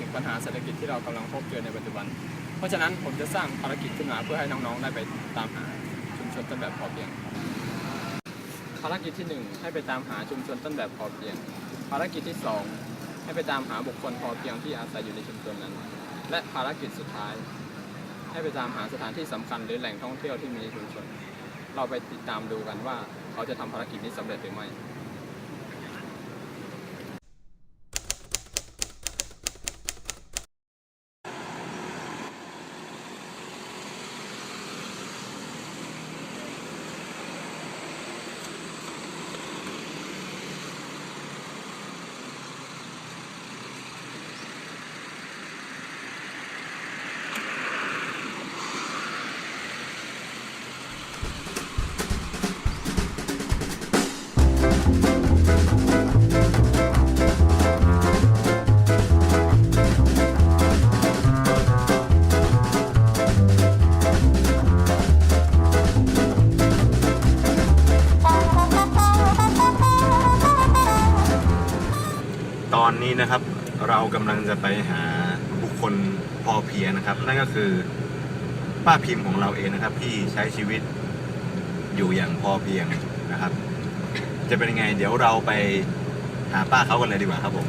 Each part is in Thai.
ถึงปัญหาเศรษฐกิจที่เรากำลังพบเจอในปัจจุบัน เพราะฉะนั้นผมจะสร้างภารกิจขึ้นมาเพื่อให้น้องๆได้ไปตามหาชุมชนต้นแบบพอเพียง ภารกิจที่หนึ่งให้ไปตามหาชุมชนต้นแบบพอเพียง ภารกิจที่สองให้ไปตามหาบุคคลพอเพียงที่อาศัยอยู่ในชุมชนนั้น และภารกิจสุดท้าย ให้ไปตามหาสถานที่สำคัญหรือแหล่งท่องเที่ยวที่มีในชุมชน เราไปติดตามดูกันว่าเขาจะทำภารกิจนี้สำเร็จหรือไม่ อนนี้นะครับเรากำลังจะไปหาบุคคลพอเพียงนะครับ นั่นก็คือป้าพิมพ์ของเราเองนะครับ ที่ใช้ชีวิตอยู่อย่างพอเพียงนะครับ จะเป็นยังไง เดี๋ยวเราไปหาป้าเขากันเลยดีกว่าครับผม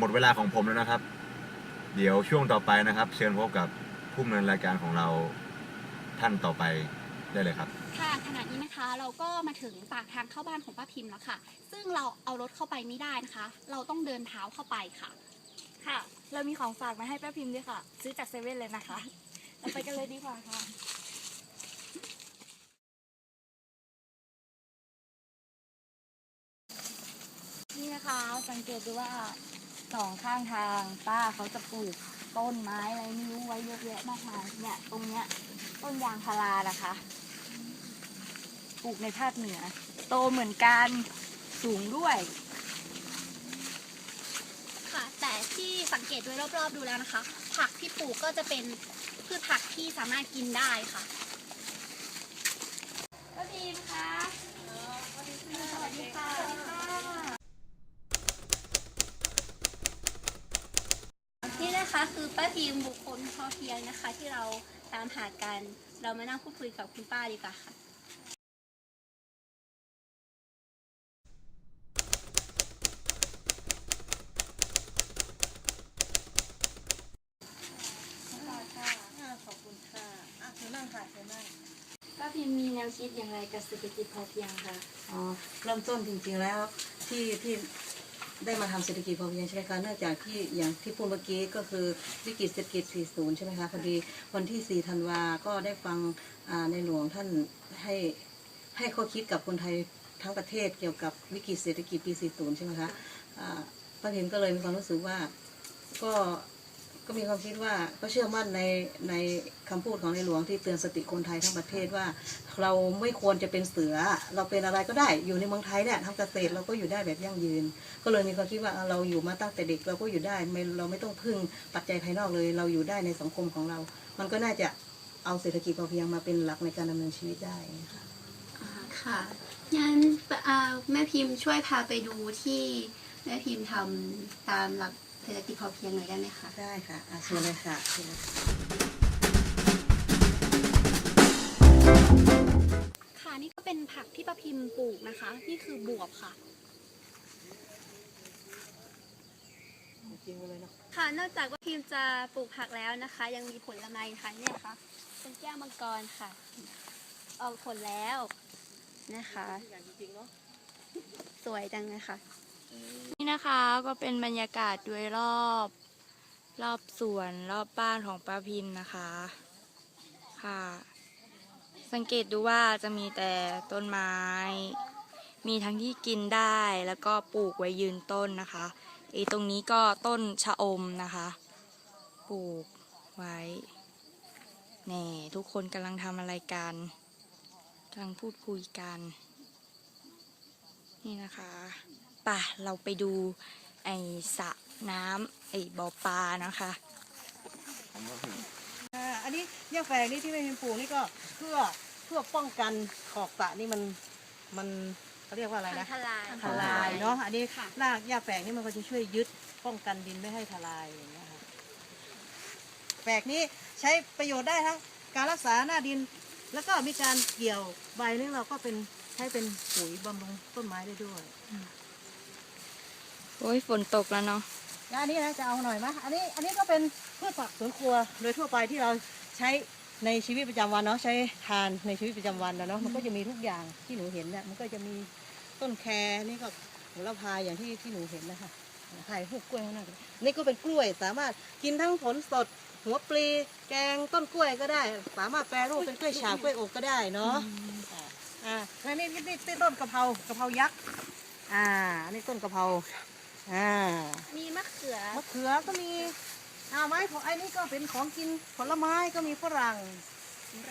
หมดเวลาของผมแล้วนะครับ เดี๋ยวช่วงต่อไปนะครับ เชิญพบกับผู้ดำเนินรายการของเราท่านต่อไปได้เลยครับ ค่ะขณะนี้นะคะเราก็มาถึงปากทางเข้าบ้านของป้าพิมพ์แล้วค่ะ ซึ่งเราเอารถเข้าไปไม่ได้นะคะ เราต้องเดินเท้าเข้าไปค่ะ ค่ะ เรามีของฝากมาให้ป้าพิมพ์ด้วยค่ะ ซื้อจากเซเว่นเลยนะคะเราไปกันเลยดีกว่าค่ะ นี่นะคะ สังเกตดูว่า สองข้างทางป้าเขาจะปลูกต้นไม้อะไรไม่รู้ไว้เยอะแยะมากมายเนี่ยตรงเนี้ยต้นยางพารานะคะปลูกในภาคเหนือ โตเหมือนกันสูงด้วย ค่ะ แต่ที่สังเกตโดยรอบๆดูแล้วนะคะ ผักที่ปลูกก็จะเป็นพืชผักที่สามารถกินได้ค่ะป้าพิมพ์คะสวัสดีค่ะสวัสดีค่ะนี่นะ คะคือป้าพิมพ์บุคคลพอเพียงนะคะ ที่เราตามหากัน เรามานั่งพูดคุยกับคุณป้าดีกว่าค่ะขอบคุณค่ะอะเชิญนั่งค่ะเชิญนั่ง ป้าพิมพ์มีแนวคิดอย่างไรกับเศรษฐกิจพอเพียงคะ อ๋อเริ่มต้นจริงๆแล้วที่ที่ ได้มาทำเศรษฐกิจพอเพียงใช่ไหมคะเนื่องจากที่อย่างที่พูดเมื่อกี้ก็คือวิกฤตเศรษฐกิจ 40 ใช่ไหมคะพอดีวันที่ 4 ธันวาก็ได้ฟังในหลวงท่านให้ให้ข้อคิดกับคนไทยทั้งประเทศเกี่ยวกับวิกฤตเศรษฐกิจปี 40 ใช่ไหมคะป้าพิมก็เลยมีความรู้สึกว่าก็ ก็มีความคิดว่าก็เชื่อมั่นในในคำพูดของในหลวงที่เตือนสติคนไทยทั้งประเทศว่า เราไม่ควรจะเป็นเสือ เราเป็นอะไรก็ได้อยู่ในเมืองไทยเนี่ยทำเกษตรเราก็อยู่ได้แบบยั่งยืน ก็เลยมีความคิดว่าเราอยู่มาตั้งแต่เด็กเราก็อยู่ได้ไม่เราไม่ต้องพึ่งปัจจัยภายนอกเลย เราอยู่ได้ในสังคมของเรา มันก็น่าจะเอาเศรษฐกิจพอเพียงมาเป็นหลักในการดำเนินชีวิตได้ค่ะค่ะงั้นอ่าแม่พิมพ์ช่วยพาไปดูที่แม่พิมพ์ทำตามหลัก เศรษฐกิจพอเพียงหน่อยได้ไหมคะได้ค่ะอะเชิญเลยค่ะเชิญเลยค่ะค่ะนี่ก็เป็นผักที่ป้าพิมพ์ปลูกนะคะ นี่คือบวบค่ะ จริงเลยเนาะค่ะ นอกจากว่าพิมพ์จะปลูกผักแล้วนะคะ ยังมีผลไม้ค่ะเนี่ยค่ะเป็นแก้วมังกรค่ะ ออกผลแล้วนะคะ อย่างจริงเนาะสวยจังเลยค่ะ นี่นะคะก็เป็นบรรยากาศโดยรอบ รอบสวนรอบบ้านของป้าพิมพ์นะคะค่ะ สังเกตดูว่าจะมีแต่ต้นไม้ มีทั้งที่กินได้แล้วก็ปลูกไว้ยืนต้นนะคะไอ้ตรงนี้ก็ต้นชะอมนะคะ ปลูกไว้แน่ทุกคนกำลังทำอะไรกันกำลังพูดคุยกัน นี่นะคะ ป่ะเราไปดูไอสระน้ำไอบ่อปลานะคะอ่าอันนี้หญ้าแฝกนี่ที่ไม่เป็นปลูกนี่ก็เพื่อเพื่อป้องกันขอบสระนี่มันมันเขาเรียกว่าอะไรนะทลายทลายเนาะอันนี้ค่ะรากหญ้าแฝกนี่มันก็จะช่วยยึดป้องกันดินไม่ให้ทลายอย่างเงี้ยค่ะแฝกนี้ใช้ประโยชน์ได้ทั้งการรักษาหน้าดิน แล้วก็มีการเกี่ยวใบนี่เราก็เป็นใช้เป็นปุ๋ยบำรุงต้นไม้ได้ด้วย โอ้ยฝนตกแล้วเนาะแล้วอันนี้นะจะเอาหน่อยไหมอันนี้อันนี้ก็เป็นพืชผักสวนครัวโดยทั่วไปที่เราใช้ในชีวิตประจำวันเนาะใช้ทานในชีวิตประจำวันนะเนาะมันก็จะมีทุกอย่างที่หนูเห็นเนี่ยมันก็จะมีต้นแครนี่ก็โหระพาอย่างที่ที่หนูเห็นนะคะไข่พวกกล้วยข้างหน้าก็นี่ก็เป็นกล้วยสามารถกินทั้งผลสด หัวปลีแกงต้นกล้วยก็ได้ สามารถแปรรูปเป็นกล้วยฉาบกล้วยอบก็ได้เนาะอ่าอ่าแล้วนี่นี่นี่ต้นกะเพรากะเพรายักษ์อ่าอันนี้ต้นกะเพรา อ่ามีมะเขือ มะเขือก็มีอ่าไม้ผลไอ้นี่ก็เป็นของกินผลไม้ก็มีฝรั่ง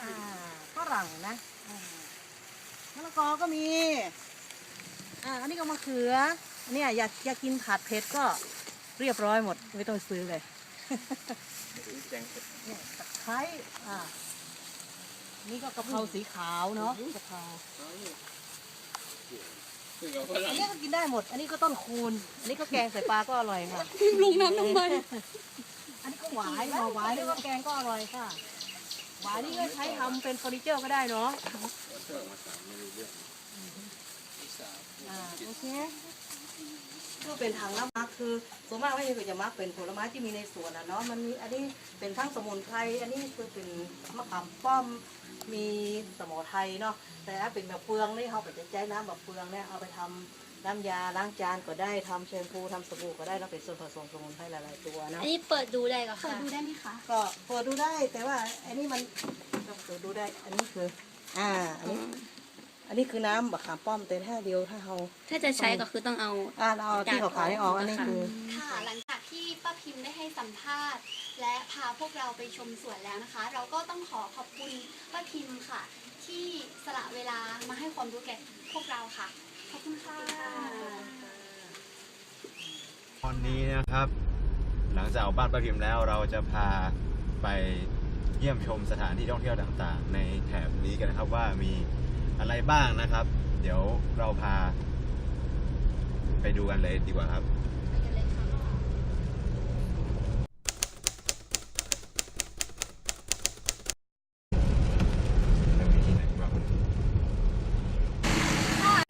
อ่าฝรั่งนะอ่ามะละกอก็มีอ่าอันนี้ก็มะเขืออันเนี้ยอยากอยากกินผัดเผ็ดก็เรียบร้อยหมดไม่ต้องซื้อเลยแกงเผ็ดเนี่ยตะไคร้อ่านี่ก็กะเพราสีขาวเนาะกะเพราคื อกับฝอัรั่นงนี้ก็กินได้หมด อันนี้ก็ต้นคูณ อันนี้ก็แกงใส่ปลาก็อร่อยค่ะลุงน้ำทำไมอันนี้ก็หวายหน่อหวายนี่ก็แกงก็อร่อยค่ะ หวายนี่ก็ใช้ทำเป็นเฟอร์นิเจอร์ก็ได้เนาะอ่าโอเค ก็เป็นทางน้ำมักคือส่วนมากไม่ใช่คือจะมักเป็นผลไม้ที่มีในสวนอะเนาะมันมีอันนี้เป็นทั้งสมุนไพรอันนี้คือเป็นมะขามป้อมมีสมอไทยเนาะแต่ถ้าเป็นแบบเฟืองนี่เขาก็จะใช้น้ำแบบเฟืองเนี่ยเอาไปทำน้ำยาล้างจานก็ได้ทำแชมพูทำสบู่ก็ได้แล้วเป็นส่วนผสมสมุนไพรหลายๆตัวเนาะอันนี้เปิดดูได้ก็ค่ะเปิดดูได้ไหมคะก็เปิดดูได้แต่ว่าอันนี้มันก็เปิดดูได้อันนี้คือ อ่าอันนี้ อันนี้คือน้ำบะขามป้อมแต่ถ้าเดียวถ้าเราถ้าจะใช้ก็คือต้องเอา อ่าเราเอาที่เขาขายให้ออกอันนี้คือ ค่ะ หลังจากที่ป้าพิมพ์ได้ให้สัมภาษณ์ และพาพวกเราไปชมสวนแล้วนะคะ เราก็ต้องขอขอบคุณป้าพิมพ์ค่ะ ที่สละเวลามาให้ความรู้แก่พวกเราค่ะ ขอบคุณค่ะตอนนี้นะครับ หลังจากออกบ้านป้าพิมพ์แล้วเราจะพาไปเยี่ยมชมสถานที่ท่องเที่ยวต่างๆ ในแถบนี้กันนะครับว่ามี อะไรบ้างนะครับ เดี๋ยวเราพา ไปดูกันเลยดีกว่าครับ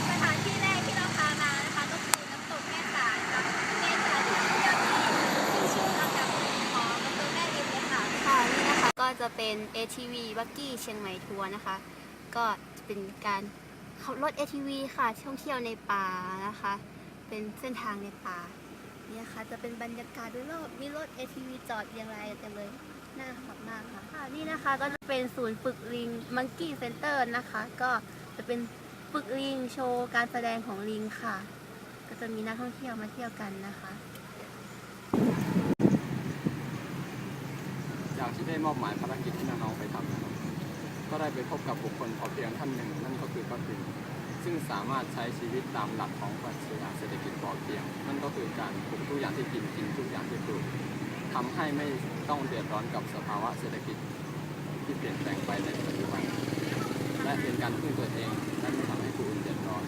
สถานที่แรกที่เราพานะคะก็คือน้ำตกแม่สายค่ะเป็นสานที่ท่องเที่ยวที่ชื่ออันดับหนึ่งของอำเภอแม่ริมเลยค่ะนี่นะคะก็จะเป็น ATV บักกี้เชียงใหม่ทัวร์นะคะ ก็จะเป็นการขับรถ ATV ค่ะท่องเที่ยวในป่านะคะ เป็นเส้นทางในป่าเนี่ยค่ะจะเป็นบรรยากาศโดยรอบมีรถ ATV จอดเรียงรายเต็มเลยน่าขับมากค่ะค่ะนี่นะคะก็จะเป็นศูนย์ฝึกลิง Monkey Center นะคะ ก็จะเป็นฝึกลิงโชว์การแสดงของลิงค่ะ ก็จะมีนักท่องเที่ยวมาเที่ยวกันนะคะจากที่ได้มอบหมายภารกิจให้น้องๆไปทำนะครับ ก็ได้ไปพบกับบุคคลพอเพียงท่านหนึ่ง นั่นก็คือป้าพิมซึ่งสามารถใช้ชีวิตตามหลักของปรัชญาเศรษฐกิจพอเพียง นั่นก็คือการปลูกทุกอย่างที่กินกินทุกอย่างที่ปลูกทำให้ไม่ต้องเดือดร้อนกับสภาวะเศรษฐกิจที่เปลี่ยนแปลงไปในปัจจุบันและเป็นการพึ่งตัวเองและไม่ทำให้ผู้อื่นเดือดร้อน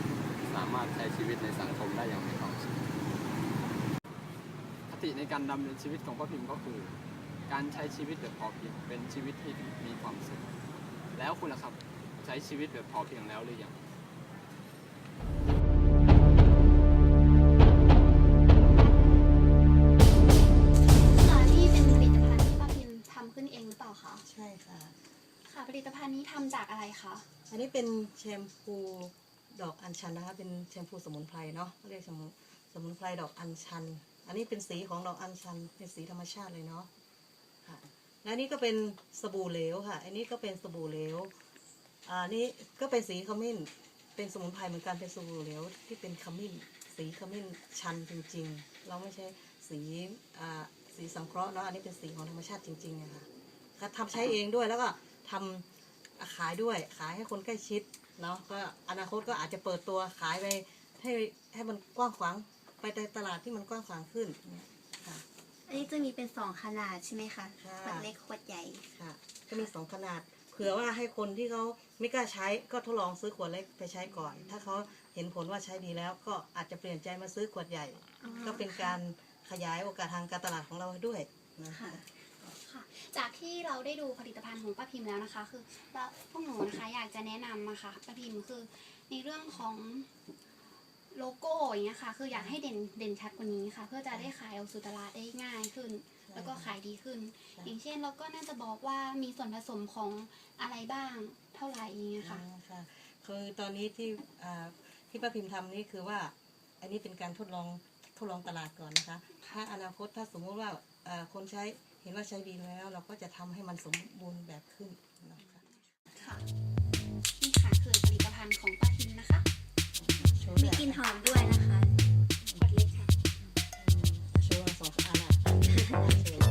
สามารถใช้ชีวิตในสังคมได้อย่างมีความสุขคติในการดำเนินชีวิตของป้าพิมก็คือ การใช้ชีวิตแบบพอเพียงเป็นชีวิตที่มีความสุข แล้วคุณล่ะครับ ใช้ชีวิตแบบพอเพียงแล้วหรือยังค่ะนี่เป็นผลิตภัณฑ์ที่ป้าพิมทำขึ้นเองหรือเปล่าคะ ใช่ค่ะ ค่ะ ผลิตภัณฑ์นี้ทำจากอะไรคะ อันนี้เป็นแชมพูดอกอัญชันนะคะ เป็นแชมพูสมุนไพรเนาะเขาเรียกสมุนสมุนไพรดอกอัญชัน อันนี้เป็นสีของดอกอัญชัน เป็นสีธรรมชาติเลยเนาะค่ะ และนี่ก็เป็นสบู่เหลวค่ะ อันนี้ก็เป็นสบู่เหลวอ่านี่ก็เป็นสีขมิ้น เป็นสมุนไพรเหมือนกันเป็นสบู่เหลวที่เป็นขมิ้น สีขมิ้นชันจริง ๆ เราไม่ใช่สีอ่าสีสังเคราะห์เนาะอันนี้เป็นสีของธรรมชาติจริงๆอะค่ะก็ทำใช้เองด้วยแล้วก็ทำอะขายด้วยขายให้คนใกล้ชิดเนาะก็อนาคตก็อาจจะเปิดตัวขายไปให้ให้มันกว้างขวางไปในตลาดที่มันกว้างขวางขึ้นเนี่ย อันนี้จะมีเป็นสองขนาดใช่ไหมคะค่ะ ขวดเล็กขวดใหญ่ ค่ะก็มีสองขนาด เผื่อว่าให้คนที่เขาไม่กล้าใช้ก็ทดลองซื้อขวดเล็กไปใช้ก่อน ถ้าเขาเห็นผลว่าใช้ดีแล้วก็อาจจะเปลี่ยนใจมาซื้อขวดใหญ่ อ๋อ ก็เป็นการขยายโอกาสทางการตลาดของเราด้วยนะค่ะคะค่ะ จากที่เราได้ดูผลิตภัณฑ์ของป้าพิมพ์แล้วนะคะ คือเราพวกหนูนะคะอยากจะแนะนำนะคะป้าพิมพ์คือในเรื่องของ โลโก้อย่างเงี้ยค่ะ คืออยากให้เด่นเด่นชัดกว่านี้ค่ะ เพื่อจะได้ขายออกสู่ตลาดได้ง่ายขึ้น แล้วก็ขายดีขึ้น อย่างเช่นเราก็น่าจะบอกว่ามีส่วนผสมของอะไรบ้างเท่าไหร่อย่างเงี้ยค่ะอ่าค่ะ คือตอนนี้ที่อ่าที่ป้าพิมพ์ทำนี่คือว่า อันนี้เป็นการทดลองทดลองตลาดก่อนนะคะ ถ้าอนาคตถ้าสมมติว่าอ่าคนใช้เห็นว่าใช้ดีแล้ว เราก็จะทำให้มันสมบูรณ์แบบขึ้นนะคะ ค่ะ นี่ค่ะคือผลิตภัณฑ์ของป้าพิมพ์นะคะ มีกลิ่นหอมด้วยนะคะเล็กค่ะ ช่วยสองอันอะ